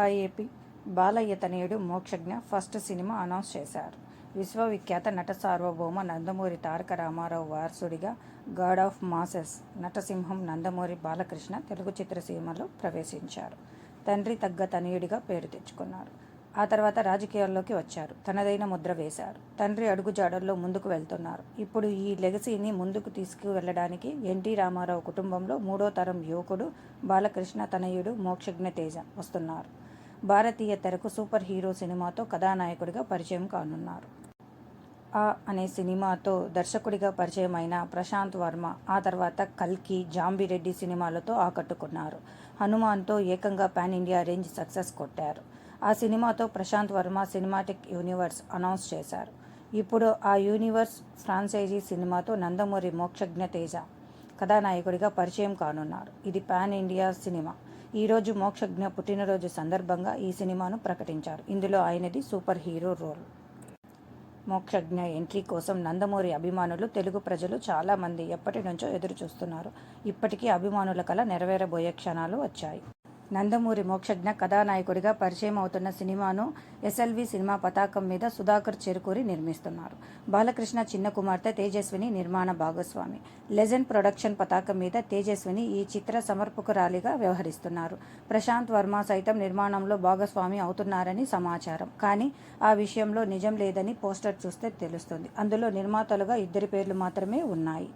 Hi AP Balayya తనయుడు Mokshagna first cinema announce చేశారు. విశ్వవిఖ్యాత నట సార్వభౌమ నందమూరి తారక రామారావు వారసుడిగా గాడ్ ఆఫ్ మాసెస్ నటసింహం నందమూరి బాలకృష్ణ తెలుగు చిత్రసీమలో ప్రవేశించారు. తండ్రి తగ్గ తనయుడిగా పేరు తెచ్చుకున్నారు. ఆ తర్వాత రాజకీయాల్లోకి వచ్చారు. తనదైన ముద్ర వేశారు. తండ్రి అడుగుజాడల్లో ముందుకు వెళ్తున్నారు. ఇప్పుడు ఈ లెగసీని ముందుకు తీసుకువెళ్ళడానికి ఎన్టీ రామారావు కుటుంబంలో మూడో తరం యువకుడు బాలకృష్ణ తనయుడు మోక్షజ్ఞ తేజ వస్తున్నారు. భారతీయ తెరకు సూపర్ హీరో సినిమాతో కథానాయకుడిగా పరిచయం కానున్నారు. ఆ అనే సినిమాతో దర్శకుడిగా పరిచయం అయిన ప్రశాంత్ వర్మ ఆ తర్వాత కల్కి జాంబిరెడ్డి సినిమాలతో ఆకట్టుకున్నారు. హనుమాన్తో ఏకంగా పాన్ ఇండియా రేంజ్ సక్సెస్ కొట్టారు. ఆ సినిమాతో Prasanth Varma cinematic universe announce చేశారు. ఇప్పుడు ఆ యూనివర్స్ ఫ్రాంచైజీ సినిమాతో నందమూరి మోక్షజ్ఞ తేజ కథానాయకుడిగా పరిచయం కానున్నారు. ఇది పాన్ ఇండియా సినిమా. ఈరోజు మోక్షజ్ఞ పుట్టినరోజు సందర్భంగా ఈ సినిమాను ప్రకటించారు. ఇందులో ఆయనది super hero role. Mokshagna entry కోసం నందమూరి అభిమానులు తెలుగు ప్రజలు చాలామంది ఎప్పటి నుంచో ఎదురు చూస్తున్నారు ఇప్పటికీ అభిమానుల కల నెరవేరబోయే క్షణాలు వచ్చాయి. నందమూరి మోక్షజ్ఞ కథానాయకుడిగా పరిచయం అవుతున్న సినిమాను ఎస్ఎల్వి సినిమా పతాకం మీద సుధాకర్ చెరుకూరి నిర్మిస్తున్నారు. బాలకృష్ణ చిన్న కుమార్తె తేజస్విని నిర్మాణ భాగస్వామి. లెజెండ్ ప్రొడక్షన్ పతాకం మీద తేజస్విని ఈ చిత్ర సమర్పకురాలిగా వ్యవహరిస్తున్నారు. ప్రశాంత్ వర్మ సైతం నిర్మాణంలో భాగస్వామి అవుతున్నారని సమాచారం. కానీ ఆ విషయంలో నిజం లేదని పోస్టర్ చూస్తే తెలుస్తుంది. అందులో నిర్మాతలుగా ఇద్దరి పేర్లు మాత్రమే ఉన్నాయి.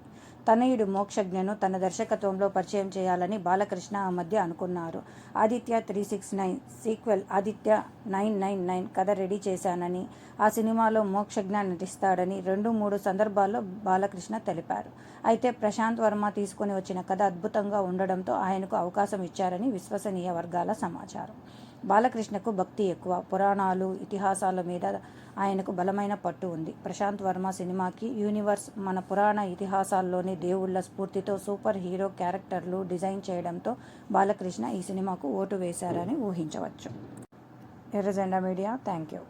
తనయుడు మోక్షజ్ఞను తన దర్శకత్వంలో పరిచయం చేయాలని బాలకృష్ణ ఆ మధ్య అనుకున్నారు. Aditya three six nine sequel Aditya nine nine nine కథ రెడీ చేశానని ఆ సినిమాలో మోక్షజ్ఞ నటిస్తాడని రెండు మూడు సందర్భాల్లో బాలకృష్ణ తెలిపారు. అయితే ప్రశాంత్ వర్మ తీసుకుని వచ్చిన కథ అద్భుతంగా ఉండడంతో ఆయనకు అవకాశం ఇచ్చారని విశ్వసనీయ వర్గాల సమాచారం. బాలకృష్ణకు భక్తి ఎక్కువ. పురాణాలు ఇతిహాసాల మీద ఆయనకు బలమైన పట్టు ఉంది. ప్రశాంత్ వర్మ సినిమాకి యూనివర్స్ మన పురాణ ఇతిహాసాల్లోని దేవుళ్ళ స్ఫూర్తితో సూపర్ హీరో క్యారెక్టర్లు డిజైన్ చేయడంతో బాలకృష్ణ ఈ సినిమాకు ఓటు వేశారని ఊహించవచ్చు. ఎర్రజెండా మీడియా థ్యాంక్ యూ